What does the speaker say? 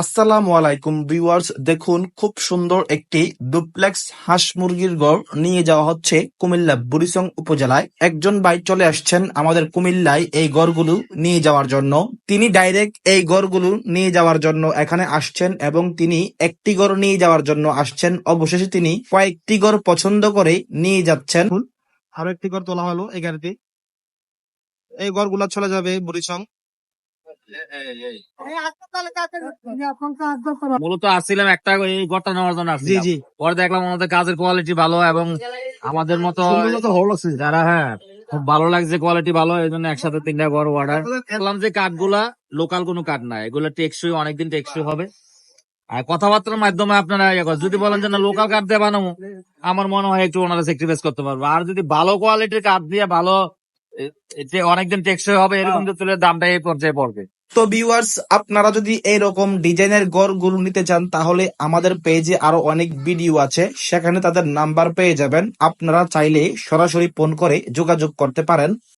আসসালামু আলাইকুম ভিউয়ার্স। দেখুন, খুব সুন্দর একটি ডুপ্লেক্স হাঁস মুরগির গড় নিয়ে যাওয়া হচ্ছে কুমিল্লা বুড়িচং উপজেলায়। একজন ভাই চলে আসছেন আমাদের কুমিল্লায় এই গড়গুলো নিয়ে যাওয়ার জন্য। তিনি ডাইরেক্ট এই গড়গুলো নিয়ে যাওয়ার জন্য এখানে আসছেন এবং তিনি একটি গড় নিয়ে যাওয়ার জন্য আসছেন। অবশেষে তিনি কয়েকটি গড় পছন্দ করে নিয়ে যাচ্ছেন। আরও একটি গড় তোলা হলো এই গাড়িতে। এই গড়গুলা চলে যাবে বুড়িচং। মূলত আসছিলাম একটা এই নেওয়ার জন্য জি জি। পরে দেখলাম আমাদের কাজের কোয়ালিটি ভালো এবং আমাদের মতো যারা হ্যাঁ খুব ভালো লাগছে কোয়ালিটি ভালো এই জন্য একসাথে তিনটা ঘর অর্ডার দেখলাম যে কাঠগুলা লোকাল কোনো কাঠ না এগুলো টেকসই অনেকদিন টেকসই হবে। আর কথাবার্তার মাধ্যমে আপনারা ইয়ে যদি বলেন যে না লোকাল কাঠ দিয়ে বানাবো আমার মনে হয় একটু ওনারা স্যাক্রিফাইস করতে পারব। আর যদি ভালো কোয়ালিটির কাঠ দিয়ে ভালো অনেকদিন টেকসই হবে এরকম তো তুলে দামটা এই পর্যায়ে পড়বে। তো ভিউয়ার্স আপনারা যদি এইরকম ডিজাইনের গড়গুলো নিতে চান, তাহলে আমাদের পেজে আরও অনেক ভিডিও আছে। সেখানে তাদের নাম্বার পেয়ে যাবেন। আপনারা চাইলে সরাসরি ফোন করে যোগাযোগ করতে পারেন।